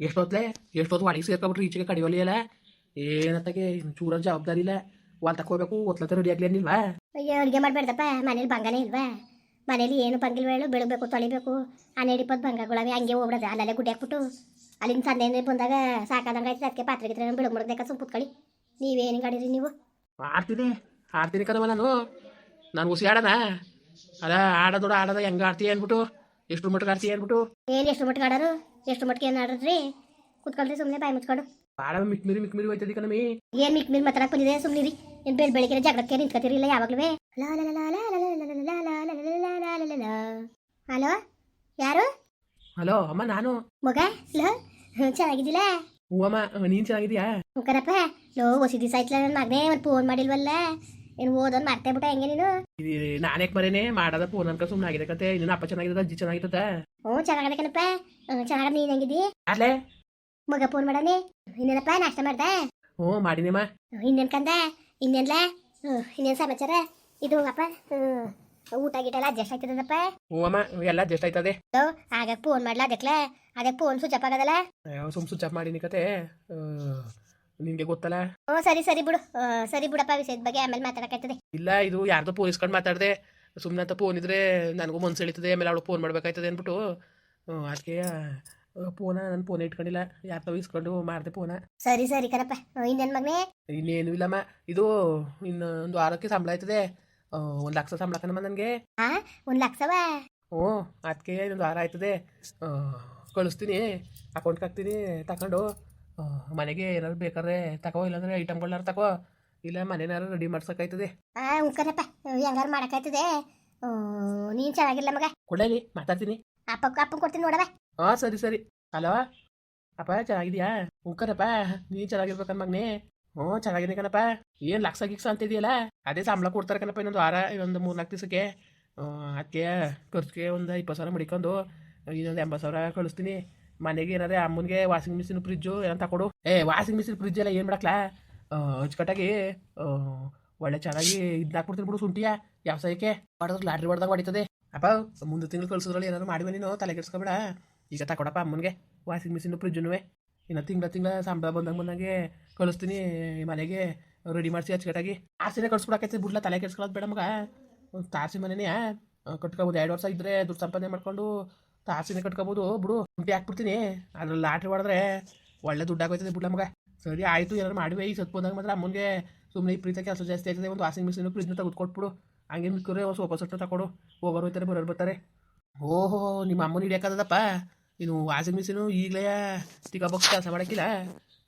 ಎಷ್ಟೊತ್ತಲೆ ಎಷ್ಟೊತ್ತು ಒಳಗೆ ಸೇರ್ಕೊಬಿಟ್ರಿ ಈಚೆಗೆ ಕಡಿಯೋಲಿ ಅಲ್ಲ ಏನತ್ತಾಗೆ? ಚೂರ ಜವಾಬ್ದಾರಿ ಇಲ್ಲ. ವಾಲ್ ತಕೋಬೇಕು ಒತ್ಲತ್ತ ರೆಡಿ ಆಗ್ಲಿ ಅನ್ನಿಲ್ವಾ? ಅಯ್ಯೋ ಅಡುಗೆ ಮಾಡಬೇಡ್ದಪ್ಪ. ಮನೇಲಿ ಬಂಗನೇ ಇಲ್ವಾ? ಮನೇಲಿ ಏನು ಬಂಗಿಲ್ ಹೇಳು ಬೆಳಗ್ಬೇಕು ತೊಳಿಬೇಕು. ಹನ್ನೆರಡು ಇಪ್ಪತ್ತು ಬಂಗಗಳವೆ ಹಂಗೆ ಹೋಗ್ಬಿಡೋದು. ಅಲ್ಲಲ್ಲೇ ಗುಡಿ ಹಾಕ್ಬಿಟ್ಟು ಅಲ್ಲಿಂದ ಸಂದೆ ಬಂದಾಗ ಸಾಕಾದಂಗೆ ಆಯ್ತು. ಅದಕ್ಕೆ ಪಾತ್ರೆ ಗಿತ್ರೆ ಬೆಳಗ್ಗೆ ಮುಡ್ದಕ್ಕ ಸುಮ್ ಕುತ್ಕೊಳ್ಳಿ. ನೀವೇನು ಗಾಡಿರಿ ನೀವು? ಆಡ್ತೀನಿ. ಆಡ್ತೀನಿ ಕದವ ನಾನು. ನಾನು ಉಸಿ ಆಡೋಣ ಅದ ಆಡೋದು ಆಡೋದ ಹೆಂಗೆ ಆಡ್ತೀಯ ಅಂದ್ಬಿಟ್ಟು. ಎಷ್ಟು ಮಟ್ಟಿಗೆ ಆಡ್ತೀಯ ಅಂದ್ಬಿಟ್ಟು. ಏನು ಎಷ್ಟು ಮಟ್ಟಿಗೆ ಆಡೋರು? ಎಷ್ಟು ಮಟ್ಟಿಗೆ ಏನು ಆಡ್ರಿ ಕುತ್ಕೊಳ್ರಿ ಸುಮ್ಮನೆ ಬಾಯಿ ಮುಚ್ಕೊಂಡು ಭಾಳ ಮಿಕ್ಮಿರಿ ಮಿಕ್ಮಿರಿ ಹೋಯ್ತದಿ ಕಣಮಿ ಏನ್ ಮಿಕ್ ಮಿಲ್ ಮಾತಾಡಕ್ ಬಂದಿದೆ ಸುಮ್ನಿರಿ ಏನ್ ಬೆಳ್ ಬೆಳಿಗ್ಗೆ ಜಗಳಕ್ಕೆ ನಿಂತ್ಕೊತಿರಿಲ್ಲ ಯಾವಾಗ್ಲೂ ಹಲೋ ಯಾರು ಹಲೋ ಅಮ್ಮ ನಾನು ಮಗ ಲೋ ಚೆನ್ನಾಗಿದ್ದಿಲ್ಲ ಹ್ಞೂ ಅಮ್ಮ ನೀನು ಚೆನ್ನಾಗಿದ್ಯಾ ಕರಪ್ಪ ಲೋ ಹೊಸ ದಿವಸ ಆಯ್ತಲ್ಲ ನನ್ನ ಮಗನೇ ಒಂದು ಫೋನ್ ಮಾಡಿಲ್ವಲ್ಲ ಏನು ಓದೋನ್ ಮಾಡ್ತೇ ಬಿಟ್ಟ ಹೆಂಗೆ ನೀನು? ಇದು ನಾನೇಕ್ ಮರೇನೆ ಮಾಡದ ಫೋನ್ ಅನ್ಕ ಸುಮ್ಮನೆ ಆಗಿದೆ ಕತೆ. ನಿನ್ನ ಅಪ್ಪ ಚೆನ್ನಾಗಿದ್ದ ಅಜ್ಜಿ ಚೆನ್ನಾಗಿದ್ದದ? ಓ ಚೆನ್ನಾಗಿದೆ ಕಣಪ್ಪ ಚೆನ್ನಾಗದ ನೀನ್ ಹೆಂಗಿದ್ದಿ? ಅಲ್ಲೇ ಮಗ ಫೋನ್ ಮಾಡಾನೆ. ಇನ್ನೇನಪ್ಪ ನಾಷ್ಟ ಮಾಡ್ದೆ? ಹ್ಞೂ ಮಾಡಿನಿಮ್ಮ ಇನ್ನೇನ್ ಕಂದ? ಇನ್ನೇನ್ಲ? ಇನ್ನೇನ್ ಸಮಾಚಾರ? ಇದು ಅಪ್ಪ ಊಟ ಗೀಟ ಎಲ್ಲ ಅಡ್ಜಸ್ಟ್ ಆಯ್ತದಪ್ಪ ಹ್ಞೂ ಅಮ್ಮ ಎಲ್ಲ ಅಡ್ಜಸ್ಟ್ ಆಯ್ತದೆ. ಆಗ ಫೋನ್ ಮಾಡ್ಲಾ ಅದಕ್ಕೆ ಅದಕ್ಕೆ ಫೋನ್ ಸ್ವಿಚ್ ಅಪ್ ಆಗದಲ್ಲ? ಸುಮ್ ಸ್ವಿಚ್ ಅಪ್ ಮಾಡಿನಿ ಕತೆ. ನಿನಗೆ ಗೊತ್ತಲ್ಲ? ಓ ಸರಿ ಸರಿ ಬಿಡು. ಆ, ಸರಿ ಬಿಡಪ್ಪ ವಿಷಯದ ಬಗ್ಗೆ ಆಮೇಲೆ ಮಾತಾಡಕಾಯ್ತದೆ ಇಲ್ಲ ಇದು ಯಾರ್ದೋ ಪೊಲೀಸ್ ಕಂಡು ಮಾತಾಡದೆ. ಸುಮ್ಮನೆ ಅಂತ ಫೋನ್ ಇದ್ರೆ ನನಗೂ ಮನ್ಸು ಎಳಿತದೆ ಆಮೇಲೆ ಅವಳು ಫೋನ್ ಮಾಡ್ಬೇಕಾಯ್ತದೆ ಅಂದ್ಬಿಟ್ಟು. ಅದಕ್ಕೆ ಫೋನ ನನ್ನ ಫೋನ್ ಇಟ್ಕೊಂಡಿಲ್ಲ. ಯಾರ್ದೋ ಇಸ್ಕೊಂಡು ಮಾಡಿದೆ ಫೋನ ಸರಿ ಸರಿ ಕರಪ್ಪ ಇನ್ನೇನು ಮಗನೇ? ಇನ್ನೇನು ಇಲ್ಲಮ್ಮ. ಇದು ಇನ್ನೊಂದು ವಾರಕ್ಕೆ ಸಂಬಳ ಆಯ್ತದೆ. ಒಂದು ಲಕ್ಷ ಸಂಬಳ ಕಣಮ್ಮ ನನಗೆ. ಆ ಒಂದ್ ಲಕ್ಷವ? ಹ್ಞೂ ಅದಕ್ಕೆ ಇನ್ನೊಂದು ವಾರ ಆಯ್ತದೆ. ಆ, ಕಳಿಸ್ತೀನಿ. ಅಕೌಂಟ್ಗೆ ಹಾಕ್ತೀನಿ ತಗೊಂಡು ಮನೆಗೆ ಏನಾದ್ರು ಬೇಕಾದ್ರೆ ತಕೋ ಇಲ್ಲಾಂದ್ರೆ ಐಟಮ್ಗಳನ್ನಾರು ತಕೋ ಇಲ್ಲ ಮನೇನಾರು ರೆಡಿ ಮಾಡ್ಸೋಕಾಯ್ತದೆ ಆ ಹ್ಞೂ ಕಣಪ್ಪ ಹೆಂಗಾರು ಮಾಡಕ್ಕಾಯ್ತದೆ? ನೀನ್ ಚೆನ್ನಾಗಿಲ್ಲ ಮಗ. ಕೊಡಲಿ ಮಾತಾಡ್ತೀನಿ. ಅಪ್ಪ ಅಪ್ಪ ಕೊಡ್ತೀನಿ ನೋಡವ. ಹಾ ಸರಿ ಸರಿ. ಹಲೋ ಅಪ್ಪ ಚೆನ್ನಾಗಿದ್ಯಾ? ಉಂಕರಪ್ಪ ನೀನ್ ಚೆನ್ನಾಗಿರ್ಬೇಕನ್ ಮಗನೇ. ಹ್ಞೂ ಚೆನ್ನಾಗಿದೆ ಕಣಪ್ಪ. ಏನು ಲಕ್ಷ ಗಿಕ್ಸ ಅಂತಿದೆಯಲ್ಲ ಅದೇ ಸಂಬಳ ಕೊಡ್ತಾರೆ ಕಣಪ್ಪ ಇನ್ನೊಂದು ವಾರ ಇನ್ನೊಂದು ಮೂರು ನಾಲ್ಕು ದಿವಸಕ್ಕೆ ಅದಕ್ಕೆ ಖರ್ಚಿಗೆ ಒಂದು ಇಪ್ಪತ್ತು ಸಾವಿರ ಮಡಿಕೊಂಡು ಇನ್ನೊಂದು ಎಂಬತ್ತು ಸಾವಿರ ಕಳಿಸ್ತೀನಿ. ಮನೆಗೆ ಏನಾದ್ರೆ ಅಮ್ಮನಿಗೆ ವಾಷಿಂಗ್ ಮಿಷಿನ್ ಫ್ರಿಜ್ಜು ಏನಂತ ಕೊಡು. ಏ ವಾಷಿಂಗ್ ಮಿಷಿನ್ ಫ್ರಿಜ್ ಎಲ್ಲ ಏನು ಮಾಡಕ್ಲಾ? ಅಚ್ಚುಕಟ್ಟಾಗಿ ಒಳ್ಳೆ ಚೆನ್ನಾಗಿ ಇದನ್ನ ಹಾಕ್ಬಿಡ್ತೀನಿ ಬಿಡು ಶುಂಠಿಯ ವ್ಯವಸಾಯಕ್ಕೆ. ಮಾಡಿದ್ರೆ ಲಾಟ್ರಿ ಹೊಡೆದಾಗ ಹೊಡಿತದೆ. ಅಪ್ಪ, ಮುಂದೆ ತಿಂಗಳು ಕಳ್ಸೋದ್ರಲ್ಲಿ ಏನಾದ್ರು ಮಾಡಿವ ನೀನು? ತಲೆ ಕೆಡ್ಸ್ಕೊಬೇಡ. ಈಗ ತಕೊಡಪ್ಪ ಅಮ್ಮನಿಗೆ ವಾಷಿಂಗ್ ಮಿಷಿನ್ ಫ್ರಿಜ್ಜುನುವೆ ಇನ್ನು ತಿಂಗಳ ತಿಂಗಳ ಸಂಬಳ ಬಂದಾಗ ಬಂದಂಗೆ ಕಳಿಸ್ತೀನಿ ಮನೆಗೆ ರೆಡಿ ಮಾಡಿಸಿ ಅಚ್ಚುಕಟ್ಟಾಗಿ. ಆಸೆನೇ ಕಳ್ಸ್ಬಿಡಕೈತೆ ಬಿಡ್ಲ, ತಲೆ ಕೆಡ್ಸ್ಕೊಳ್ಳೋದು ಬೇಡ ಮಗ. ಒಂದು ತಾರ್ಸಿ ಮನೆನೇ ಕಟ್ಕೋಬೋದು. ಎರಡು ವರ್ಷ ಇದ್ದರೆ ದುಡ್ಡು ಸಂಪಾದನೆ ಮಾಡ್ಕೊಂಡು ತಾರ್ಸಿನೇ ಕಟ್ಕೋಬೋದು ಬಿಡು, ಹಂಪಿ ಹಾಕ್ಬಿಡ್ತೀನಿ. ಅದ್ರಲ್ಲಿ ಲಾಟ್ರಿ ಹೊಡೆದ್ರೆ ಒಳ್ಳೆ ದುಡ್ಡು ಆಗೋಯ್ತದೆ ಬಿಡ್ಲ ಮಗ ಸರಿ ಆಯಿತು, ಏನಾದ್ರು ಮಾಡಿವೆ. ಈ ಸತ್ ಬಂದಾಗ ಮಾತ್ರ ಅಮ್ಮನಿಗೆ ಸುಮ್ಮನೆ ಈ ಪ್ರೀತ ಕೆಲಸ ಜಾಸ್ತಿ ಆಯ್ತದೆ. ಒಂದು ವಾಷಿಂಗ್ ಮಿಷಿನ್ ಫ್ರಿಜ್ನ ತೆಗೆದು ಕೊಟ್ಬಿಡು. ಹಂಗೆ ಒಂದು ಸೋಫಾ ಸೆಟ್ನ ತಗೊಡು. ಹೋಗೋರು ಹೋಯ್ತಾರೆ ಬರೋರು ಬರ್ತಾರೆ. ಓಹೋ, ನಿಮ್ಮ ಅಮ್ಮನ ಹಿಡಿಯೋಕ್ಕದಪ್ಪ ಇನ್ನು ವಾಷಿಂಗ್ ಮಿಷಿನು ಈಗಲೇ ಟಿಕ ಬಾಕ್ಸ್ ಕೆಲಸ ಮಾಡೋಕ್ಕಿಲ್ಲ.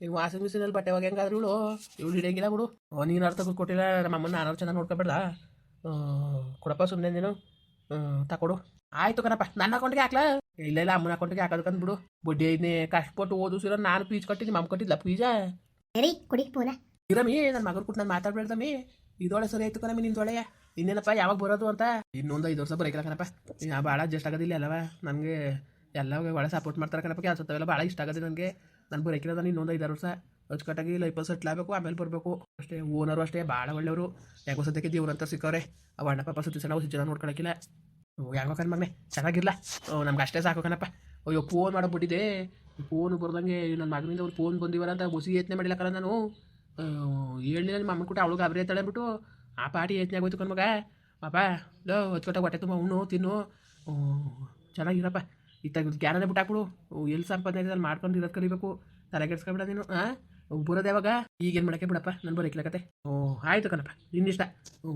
ನೀವು ವಾಷಿಂಗ್ ಮಿಷಿನಲ್ಲಿ ಬಟ್ಟೆ ಒಗೆ ಹೆಂಗಾದ್ರು ಇವಳು ಇವಳು ಹಿಡಿಯಂಗಿಲ್ಲ ಬಿಡು. ನೀನು ಅರ್ಥ ಕೊಟ್ಟಿಲ್ಲ? ನಮ್ಮ ಅಮ್ಮನ ನಾನು ಚೆನ್ನಾಗಿ ನೋಡ್ಕೊಬೇಡ ಕೊಡಪ್ಪ ಸುಮ್ಮನೆ ನೀನು. ತಕೊಡು ಆಯ್ತು ಕಣಪ್ಪ ನನ್ನ ಅಕೌಂಟ್ಗೆ ಹಾಕ್ಲಾ? ಇಲ್ಲ ಇಲ್ಲ ಅಮ್ಮನ ಅಕೌಂಟ್ಗೆ ಹಾಕೋದಕ್ಕಂದು ಬಿಡು. ಬಡ್ಡಿ ಐದನೇ ಕಷ್ಟಪಟ್ಟು ಓದಿಸಿರೋ ನಾನು ಫೀಸ್ ಕಟ್ಟಿ ಮಮ್ಮ ಅಮ್ಮ ಪೀಜ ಸರಿ ಕುಡಿ ಪೂನ. ಇರಮಿ ನನ್ನ ಮಗನ ಕೊಟ್ಟು ನಾನು ಮಾತಾಡ್ಬೇಡ್ದಮ್ಮಿ ಇದೊಳೆ ಸರಿ ಆಯ್ತು ಕಣಮಿ ನಿಂದೊಳೆ ಇನ್ನೇನಪ್ಪ ಯಾವಾಗ ಬರೋದು ಅಂತ? ಇನ್ನೊಂದು ಐದು ವರ್ಷ ಬರೋಕಿಲ್ಲ ಕಣಪ್ಪ. ಭಾಳ ಅಡ್ಜಸ್ಟ್ ಆಗೋದಿಲ್ಲ ಅಲ್ಲವ? ನನಗೆ ಎಲ್ಲ ಭಾಳ ಸಪೋರ್ಟ್ ಮಾಡ್ತಾರೆ ಕಣಪ್ಪ ಕೆಲಸ ಭಾಳ ಇಷ್ಟ ಆಗೋದು ನನಗೆ ನಾನು ಬರೋಕಿರೋದು ಇನ್ನೊಂದು ಐದಾರು ವರ್ಷ. ಅಚ್ಚುಕಟ್ಟಾಗಿ ಲೈಫ್ ಸೆಟ್ಲ್ ಆಗಬೇಕು ಆಮೇಲೆ ಬರಬೇಕು. ಅಷ್ಟೇ, ಓನರು ಅಷ್ಟೇ, ಭಾಳ ಒಳ್ಳೆಯವರು. ಯಾಕೋ ಸದ್ಯಕ್ಕೆ ದೇವ್ರಂತ ಸಿಕ್ಕವ್ರೆ. ಅವ ಅಣ್ಣ ಪಾಪ ಸುತ್ತಿ ಸಣ್ಣ ಜನ ನೋಡ್ಕೊಳಕ್ಕಿಲ್ಲ ಯಾಕೋ ಕಣ್ ಮಗನೆ ಚೆನ್ನಾಗಿರಲ್ಲ ನಮ್ಗೆ ಅಷ್ಟೇ ಸಾಕು ಕಣಪ್ಪ. ಅಯ್ಯೋ ಫೋನ್ ಮಾಡಿಬಿಟ್ಟಿದೆ ಫೋನ್ ಬರ್ದಂಗೆ ನನ್ನ ಮಗನಿಂದ ಅವ್ರು ಫೋನ್ ಬಂದಿವಲ್ಲ ಅಂತ ಮುಸಿ ಯೋಚನೆ ಮಾಡಿಲ್ಲ ಕಣ ನಾನು. ಹೇಳಿ ನಿಮ್ಮ ಅಮ್ಮನ ಕೊಟ್ಟು ಅವಳಿಗೆ ಆಯ್ತಾಳೆ ಅಂದ್ಬಿಟ್ಟು, ಆ ಪಾಟಿ ಯೋಚನೆ ಆಗೋಯ್ತು ಕಣ್ ಮಗ. ಪಾಪ, ಲೋ ಹೊತ್ಕೊಟ್ಟ ಹೊಟ್ಟೆ ತುಂಬ ಉಣ್ಣು, ತಿನ್ನು. ಚೆನ್ನಾಗಿರಪ್ಪ. ಇತ್ತಾಗ ಜ್ಞಾನನೇ ಬಿಟ್ಟಾಕ್ಬಿಡು ಎಲ್ಲಿ ಸಂಪಾದನೆ ಅಲ್ಲಿ ಮಾಡ್ಕೊಂಡು ಇರೋದು ಕಲಿಬೇಕು. ತಲೆ ಕೆಡ್ಸ್ಕೊಬಿಡ ನೀನು ಹಾಂ ಬರೋದು ಯಾವಾಗ ಈಗೇನು ಮಾಡಕ್ಕೆ ಬಿಡಪ್ಪ? ನಾನು ಬರೋಕ್ಲಕತ್ತೆ ಓ ಆಯ್ತು ಕಣಪ್ಪ. ನಿನ್ನಿಷ್ಟ.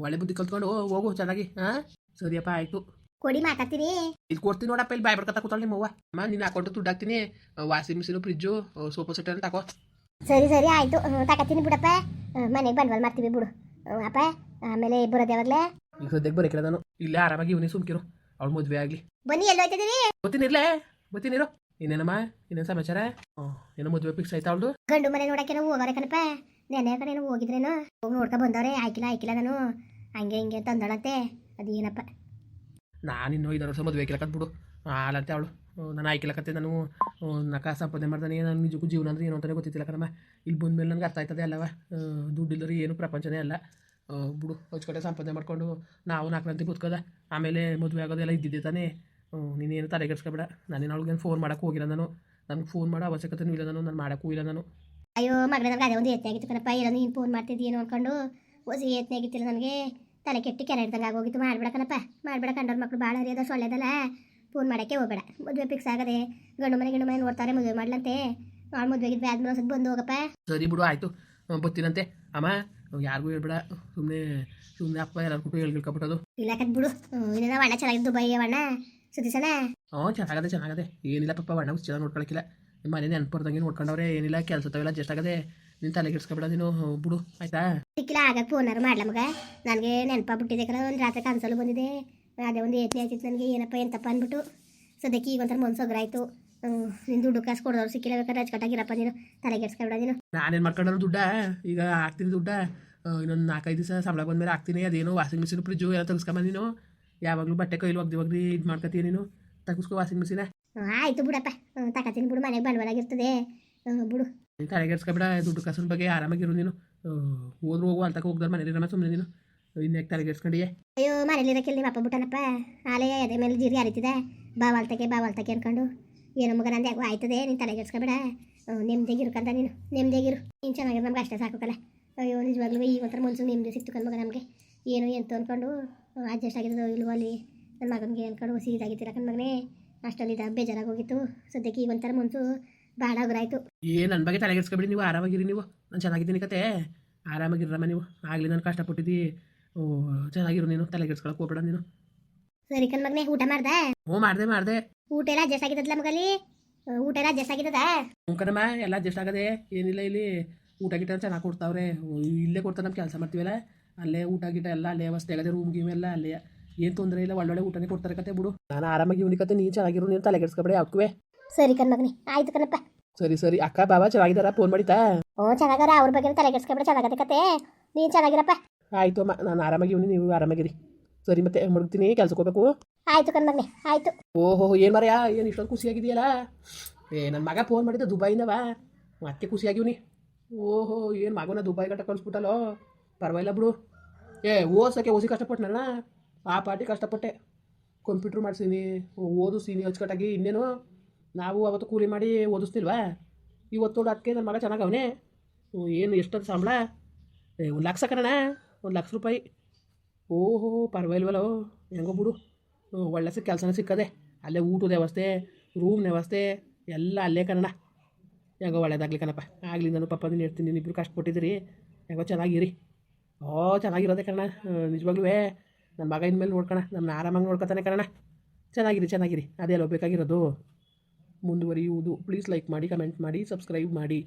ಒಳ್ಳೆ ಬುದ್ಧಿ ಕಲ್ತ್ಕೊಂಡು ಹೋಗು ಚೆನ್ನಾಗಿ ಹಾಂ ಸರಿಯಪ್ಪ ಆಯ್ತು. ಕೊಡಿ ಮಾತಾಡ್ತೀನಿ. ಇಲ್ಲಿ ಕೊಡ್ತೀನಿ ನೋಡಪ್ಪ ಇಲ್ಲಿ ಬಾಯ್ ಬರ್ಕತ್ತ ಕೂತಾಳೆ ನಿಮ್ಮವ್ವ. ಅಮ್ಮ ನಿನ್ನ ಅಕೌಂಟ್ ದುಡ್ಡು ಹಾಕ್ತೀನಿ. Washing machine fridge sofa set ಅಂತ ತಗೋ ಸರಿ ಸರಿ ಆಯ್ತು. ಹ್ಮ್, ಬಿಡಪ್ಪ. ಮನೆಗೆ ಬಂಡವಾಳ ಮಾಡ್ತೀವಿ ಬಿಡು. ಅಪ್ಪ ಆಮೇಲೆ ಬರೋದು ಯಾವಾಗಲೇ ಈಗ ಸದ್ಯಕ್ಕೆ ಬರೋಕಿಲ್ಲ ನಾನು ಇಲ್ಲೇ ಆರಾಮಾಗಿ ಇವನೇ ಸುಮ್ಕಿರು. ಅವಳು ಮದುವೆ ಆಗಲಿ. ಬನ್ನಿ ಎಲ್ಲ ಹೋಯ್ತಿದ್ದೀರಿ? ಗೊತ್ತಿನಿರ್ಲೇ ಗೊತ್ತೀನಿರು ಇನ್ನೇನಮ್ಮ ಇನ್ನೇನು ಸಮಾಚಾರ? ಏನೋ ಮದುವೆ ಫಿಕ್ಸ್ ಆಯ್ತಾ ಅವಳು ಗಂಡು ಮನೆ ನೋಡಕ್ಕೆ ನಾವು ಹೋಗೋರೆ ಕಣಪ್ಪ. ನೆನೆ ಕಡೆ ಹೋಗಿದ್ರೇನು? ಹೋಗಿ ನೋಡ್ಕೊ ಬಂದವ್ರೆ ಆಯ್ಕಿಲ್ಲ ಆಯ್ಕಿಲ್ಲ ನಾನು. ಹಂಗೆ ಹಿಂಗೆ ಅಂತ ಅಂದಳಂತೆ. ಅದೇನಪ್ಪ? ನಾನು ಇನ್ನೂ ಐದಾರು ವರ್ಷ ಮದುವೆ ಹಾಕಿಲಕತ್ ಬಿಡು ಆಲತ್ತೆ ಅವಳು. ನಾನು ಆಯ್ಕಿಲಕತ್ತೆ ನಾನು ನಕ ಸಂಪಾದನೆ ಮಾಡ್ದಾನೆ ನಾನು ನಿಜಕ್ಕೂ ಜೀವನ ಅಂದ್ರೆ ಏನು ಅಂತಾನೆ ಗೊತ್ತಿಲ್ಲ ಕಣಮ್ಮ. ಇಲ್ಲಿ ಬಂದ ಮೇಲೆ ನನಗೆ ಅರ್ಥ ಆಯ್ತದೆ ಅಲ್ಲವ. ದುಡ್ಡಿಲ್ಲರಿ ಏನು ಪ್ರಪಂಚನೇ ಅಲ್ಲ. ಬುಡು ಬಿಡು ಕಡೆ ಸಂಪಾದನೆ ಮಾಡ್ಕೊಂಡು ನಾವು ನಾಲ್ಕು ನಾಲ್ಕರಂತೆ ಕೂತ್ಕೋದ ಆಮೇಲೆ ಮದುವೆ ಆಗೋದೆಲ್ಲ ಇದ್ದಿದ್ದೆ ತಾನೇ. ನೀನೇನು ತಲೆಗೆಡ್ಸ್ಕೊಬೇಡ ನಾನೇನು ಅವ್ಳಿಗೇನು ಫೋನ್ ಮಾಡೋಕೆ ಹೋಗಿಲ್ಲ ನಾನು. ನನಗೆ ಫೋನ್ ಮಾಡೋ ಅವಶ್ಯಕತೆ ಇಲ್ಲ ನಾನು ನಾನು ಮಾಡೋಕ್ಕೂ ಇಲ್ಲ ನಾನು. ಅಯ್ಯೋ ಮಗನ ನನಗೆ ಅದೇ ಒಂದು ಆಗಿತ್ತು ಕಣಪ್ಪ. ಇಲ್ಲ ನೀನು ಫೋನ್ ಮಾಡ್ತಿದ್ದೀನೋ ಅನ್ಕೊಂಡು ಹೊಸಿ ಯತ್ನೆ ಆಗಿತ್ತಿಲ್ಲ ನನಗೆ. ತಲೆ ಕೆಟ್ಟು ಕೆರೆ ಹಿಡ್ದಂಗೆ ಆಗೋಗಿತ್ತು. ಮಾಡಬೇಡ ಕಣಪ್ಪ. ಮಾಡಬೇಡ ಕಂಡವ್ರ ಮಕ್ಕಳು ಭಾಳ ಹರಿಯೋದ ಸೊಳ್ಳೆದಲ್ಲ ಫೋನ್ ಮಾಡೋಕ್ಕೆ ಹೋಗಬೇಡ. ಮದುವೆ ಫಿಕ್ಸ್ ಆಗದೆ ಗಂಡು ಮನೆ ಗಂಡು ಮನೆ ನೋಡ್ತಾರೆ ಮದುವೆ ಮಾಡ್ಲಂತೆ. ಅವ್ಳು ಮದುವೆಗಿದ್ವಿ ಆದ್ಮೇಲೆ ಒಂದ್ಸತಿ ಬಂದು ಹೋಗಪ್ಪ. ಸರಿ ಬಿಡು ಆಯಿತು. ಬರ್ತೀನಂತೆ. ಅಮ್ಮ ಯಾರಿಗೂ ಹೇಳ್ಬೇಡ. ಸುಮ್ಮನೆ ಸುಮ್ಮನೆ ಅಪ್ಪ ಎಲ್ಲರೂ ಕೊಟ್ಟು ಹೇಳ್ಕೊಬಿಟ್ಟದು. ಇಲ್ಲ ಬಿಡು. ಇನ್ನೇನೋ ಅಣ್ಣ ಚೆನ್ನಾಗಿದ್ದು ಬೈ ಅಣ್ಣ. ಸುದೀಸನ ಹ್ಞೂ ಚೆನ್ನಾಗದೆ ಚೆನ್ನಾಗದೆ ಏನಿಲ್ಲ ಪಪ್ಪ ಬಣ್ಣ ಚೆನ್ನಾಗಿ ನೋಡ್ಕೊಳಕ್ಕಿಲ್ಲ ನಿಮ್ಮ ಮನೆ ನೆನಪರ್ದಂಗೆ ನೋಡ್ಕೊಂಡವ್ರೆ ಏನಿಲ್ಲ ಕೆಲಸ ತಾವೆಲ್ಲ ಜಸ್ಟ್ ಆಗದೆ ನೀನು ತಲೆ ಕೆಡ್ಸ್ಕೊಬೇಡ ನೀನು ಬಿಡು ಆಯ್ತಾ ಸಿಕ್ಕಿಲ್ಲ ಆಗ ಫೋನಾರು ಮಾಡ್ಲ ಮಗ ನನಗೆ ನೆನಪ ಬಿಟ್ಟಿದೆ ಕಣ ಒಂದು ರಾತ್ರಿ ಕನ್ಸಲು ಬಂದಿದೆ ಅದೇ ಒಂದು ಯತ್ನೆ ಆಯ್ತಿತ್ತು ನನಗೆ ಏನಪ್ಪ ಎಂತಪ್ಪ ಅಂದ್ಬಿಟ್ಟು ಸದ್ಯಕ್ಕೆ ಈಗ ಒಂಥರ ಮನ್ಸೋಗ್ರಾಯ್ತು ನಿನ್ನ ದುಡ್ಡು ಕಾಸು ಕೊಡೋರು ಸಿಕ್ಕಿಲ್ಲ ಬೇಕಾದ್ರೆ ಅಚ್ಚಕಟ್ಟಾಗಿರಪ್ಪ ನೀನು ತಲೆಗೆಡ್ಸ್ಕೊಬೇಡ ನೀನು ನಾನೇನು ಮಾಡ್ಕೊಂಡ್ರು ದುಡ್ಡ ಈಗ ಹಾಕ್ತೀನಿ ದುಡ್ಡ ಇನ್ನೊಂದು ನಾಲ್ಕೈದು ದಿವಸ ಸಂಬಳ ಬಂದಮೇಲೆ ಹಾಕ್ತೀನಿ ಅದೇನೋ ವಾಷಿಂಗ್ ಮಿಷಿನ್ ಫ್ರಿಜ್ಜು ಎಲ್ಲ ತೆಗೆಸ್ಕೊಂಬ ನೀನು ಯಾವಾಗಲೂ ಬಟ್ಟೆ ಕೈಲಿ ಒಗ್ದು ಒಗ್ದಿ ಇದು ಮಾಡ್ಕೊತೀಯ ನೀನು? ತಗಸ್ಕೋ ವಾಷಿಂಗ್ ಮಿಷಿನ ಆಯ್ತು ಬಿಡಪ್ಪ. ತಕತೀನಿ ಬಿಡು ಮನೆಗೆ ಬಂಡವಾಳಾಗಿರ್ತದೆ. ಬಿಡು. ತಲೆಗೆಡ್ಸ್ಕೊಬೇಡ ದುಡ್ಡು ಕಸನ ಬಗ್ಗೆ ಆರಾಮಾಗಿರು ನೀನು. ಹೋದ್ರು ಹೋಗು ಅಂತ ಹೋಗ್ದಾರ ಮನೇಲಿ ಇರಮ್ಮ ಸುಮ್ಮನೆ ನೀನು. ಇನ್ಯಾಕೆ ತಲೆಗೆಡ್ಸ್ಕೊಂಡಿಯೇ ಅಯ್ಯೋ ಮನೇಲಿ ಇರೋಕ್ಕಿಲ್ಲ ನಿಮ್ಮ ಅಪ್ಪ ಬಿಟ್ಟನಪ್ಪ. ಆಲೇ ಅದೇ ಮೇಲೆ ಜೀರಿ ಹರಿತಿದೆ. ಬಾವಾಲ್ತಕ್ಕೆ ಬಾವಾಲ್ತಕ್ಕೆ ಅನ್ಕೊಂಡು. ಏನೋ ಮಗ ನಂದು ಯಾಕೋ ಆಯ್ತದೆ ನೀನು ತಲೆಗೆಡ್ಸ್ಕೊಬೇಡ ನೆಮ್ಮದಿಯಾಗಿರು ಕಂತ ನೀನು. ನೆಮ್ಮದಿಯಾಗಿರು ನೀನು ಚೆನ್ನಾಗಿರೋ ನಮ್ಗೆ ಅಷ್ಟೇ ಸಾಕಲ್ಲ ಅಯ್ಯೋ ನಿಜವಾಗ್ಲೂ ಈಗ ಒಂಥರ ಮನ್ಸು ನೆಮ್ಮದಿ ಸಿಕ್ತು ಮಗ ನಮಗೆ. ಏನು ಎಂತ ಅಂದ್ಕೊಂಡು ಅಡ್ಜಸ್ಟ್ ಆಗಿದ್ದು ಇಲ್ವೋ ಅಲ್ಲಿ? ನನ್ನ ಮಗನಿಗೆ ಅನ್ಕೊಂಡು ಹೊಸಿ ಇದಾಗಿತ್ತಿರ ಯಾಕಂದ್ರೆ ಮಗನೇ ಅಷ್ಟಲ್ಲಿ ಇದು ಬೇಜಾರಾಗಿ ಹೋಗಿತ್ತು. ಸದ್ಯಕ್ಕೆ ಈಗ ಒಂಥರ ಮನ್ಸು ಭಾಳ ಆಗುರಾಯ್ತು ಏ ನನ್ನ ಬಗ್ಗೆ ತಲೆಗೆಡ್ಸ್ಕೊಬಿಡಿ ನೀವು. ಆರಾಮಾಗಿರಿ ನೀವು. ನಾನು ಚೆನ್ನಾಗಿದ್ದೀನಿ ಕತೆ. ಆರಾಮಾಗಿರಮ್ಮ ನೀವು. ಆಗಲಿ ನಾನು ಕಷ್ಟಪಟ್ಟಿದ್ದಿ. ಓ ಚೆನ್ನಾಗಿರು ನೀನು. ತಲೆಗೆಡ್ಸ್ಕೊಳಕ್ಕೆ ಹೋಗ್ಬೇಡ ನೀನು. ಸರಿ ಕಣ್ ಮಗನೇ ಊಟ ಮಾಡ್ದೆ? ಹ್ಞೂ ಮಾಡ್ದೆ ಮಾಡ್ದೆ. ಊಟ ಎಲ್ಲ ಅಡ್ಜಸ್ಟ್ ಆಗಿದ್ದಲ್ಲ ಮಗಲಿ ಊಟ ಎಲ್ಲ ಅಡ್ಜಸ್ಟ್ ಆಗಿದ್ದದ? ಕಣಮ್ಮ ಎಲ್ಲ ಅಡ್ಜಸ್ಟ್ ಆಗದೆ ಏನಿಲ್ಲ ಇಲ್ಲಿ. ಊಟ ಗೀಟ ಚೆನ್ನಾಗಿ ಕೊಡ್ತಾವ್ರೆ. ಇಲ್ಲೇ ಕೊಡ್ತಾರೆ ನಮ್ಮ ಕೆಲಸ ಮಾಡ್ತೀವಲ್ಲ. ಅಲ್ಲೇ ಊಟ ಗೀಟ ಎಲ್ಲ ಅಲ್ಲೇ ವ್ಯವಸ್ಥೆ ಆಗದೆ ರೂಮ್ ಗೀಮ್ ಎಲ್ಲ ಅಲ್ಲೇ. ಏನು ತೊಂದರೆ ಇಲ್ಲ ಒಳ್ಳೊಳ್ಳೆ ಊಟನೇ ಕೊಡ್ತಾರೆ ಕತೆ ಬಿಡು. ನಾನು ಆರಾಮಾಗಿ ಇವನಿ ಕತೆ ನೀನು ಚೆನ್ನಾಗಿರು ನೀನು ತಲೆಗೆಡ್ಸ್ಕೊಬೇಡಿ ಯಾವಕ್ಕೂ ಸರಿ ಕಣ್ ಮಗನೇ ಆಯ್ತು ಕಣಪ್ಪ. ಸರಿ ಸರಿ. ಅಕ್ಕ ಬಾಬಾ ಚೆನ್ನಾಗಿದ್ದಾರ? ಫೋನ್ ಮಾಡಿತಾ? ಓ ಚೆನ್ನಾಗಾರ ಅವ್ರ ಬಗ್ಗೆ ತಲೆ ಕೆಡ್ಸ್ಕೊಬೇಡ ಚೆನ್ನಾಗತ್ತೆ ಕತೆ. ನೀನು ಚೆನ್ನಾಗಿರಪ್ಪ. ಆಯ್ತು ಅಮ್ಮ ನಾನು ಆರಾಮಾಗಿ ಇವನಿ ನೀವು ಆರಾಮಾಗಿರಿ. ಸರಿ ಮತ್ತೆ ಮುಡುಗ್ತೀನಿ ಕೆಲ್ಸಕ್ಕೆ ಹೋಗ್ಬೇಕು. ಆಯ್ತು ಕಣ್ ಮಗನೇ ಆಯ್ತು. ಓಹೋ ಏನು ಮರ್ಯಾ ಏನು ಇಷ್ಟೊಂದು ಖುಷಿಯಾಗಿದೆಯಲ್ಲ? ಏ ನನ್ನ ಮಗ ಫೋನ್ ಮಾಡಿದ್ದ ದುಬೈನವ ಮತ್ತೆ ಖುಷಿಯಾಗಿವ್ನಿ ಓಹೋ ಏನು ಮಗನ ದುಬೈ ಕಟ್ಟ ಕಳಿಸ್ಬಿಟ್ಟಲ್ಲೋ. ಪರವಾಗಿಲ್ಲ ಬಿಡು. ಏ ಓದ್ಸೋಕ್ಕೆ ಓಸಿ ಕಷ್ಟಪಟ್ಟನಲ್ಲ ಆ ಪಾರ್ಟಿ ಕಷ್ಟಪಟ್ಟೆ. ಕಂಪ್ಯೂಟ್ರ್ ಮಾಡಿಸೀನಿ ಓದಿಸ್ತೀನಿ ಅಚ್ಚುಕಟ್ಟಾಗಿ, ಇನ್ನೇನು? ನಾವು ಅವತ್ತು ಕೂಲಿ ಮಾಡಿ ಓದಿಸ್ತಿಲ್ವಾ? ಇವತ್ತು ಅದಕ್ಕೆ ನನ್ನ ಮಗ ಚೆನ್ನಾಗವನೇ ಏನು ಎಷ್ಟೊಂದು ಸಂಬಳ? ಏ, ಒಂದು ಲಕ್ಷ ಕಣ ಒಂದು ಲಕ್ಷ ರೂಪಾಯಿ. ಓಹೋ, ಪರವಾಗಿಲ್ವಲ್ಲ? ಹೆಂಗೋ ಬಿಡು. ಒಳ್ಳೆ ಕೆಲಸನ ಸಿಕ್ಕದೆ. ಅಲ್ಲೇ ಊಟದ ವ್ಯವಸ್ಥೆ ರೂಮ್ ವ್ಯವಸ್ಥೆ, ಎಲ್ಲ ಅಲ್ಲೇ ಕನ್ನಡ ಹೆಂಗೋ ಒಳ್ಳೇದಾಗಲಿ ಕಣಪ್ಪ. ಆಗಲಿ ನಾನು ಪಪ್ಪ ನೀನು ಇರ್ತೀನಿ ನೀನು ಇಬ್ಬರು ಕಷ್ಟಪಟ್ಟಿದ್ದೀರಿ ಹೆಂಗೋ ಚೆನ್ನಾಗಿರಿ. ಓ, ಚೆನ್ನಾಗಿರೋದೆ ಕಣ ನಿಜವಾಗ್ಲೂ ನನ್ನ ಮಗ ಇನ್ಮೇಲೆ ನೋಡ್ಕಣ. ನನ್ನ ಆರಾಮಾಗಿ ನೋಡ್ಕೊತಾನೆ ಕಣ ಚೆನ್ನಾಗಿರಿ ಚೆನ್ನಾಗಿರಿ. ಅದೇ ಅಲ್ಲ ಬೇಕಾಗಿರೋದು. ಮುಂದುವರಿಯುವುದು. ಪ್ಲೀಸ್ ಲೈಕ್ ಮಾಡಿ ಕಮೆಂಟ್ ಮಾಡಿ ಸಬ್ಸ್ಕ್ರೈಬ್ ಮಾಡಿ.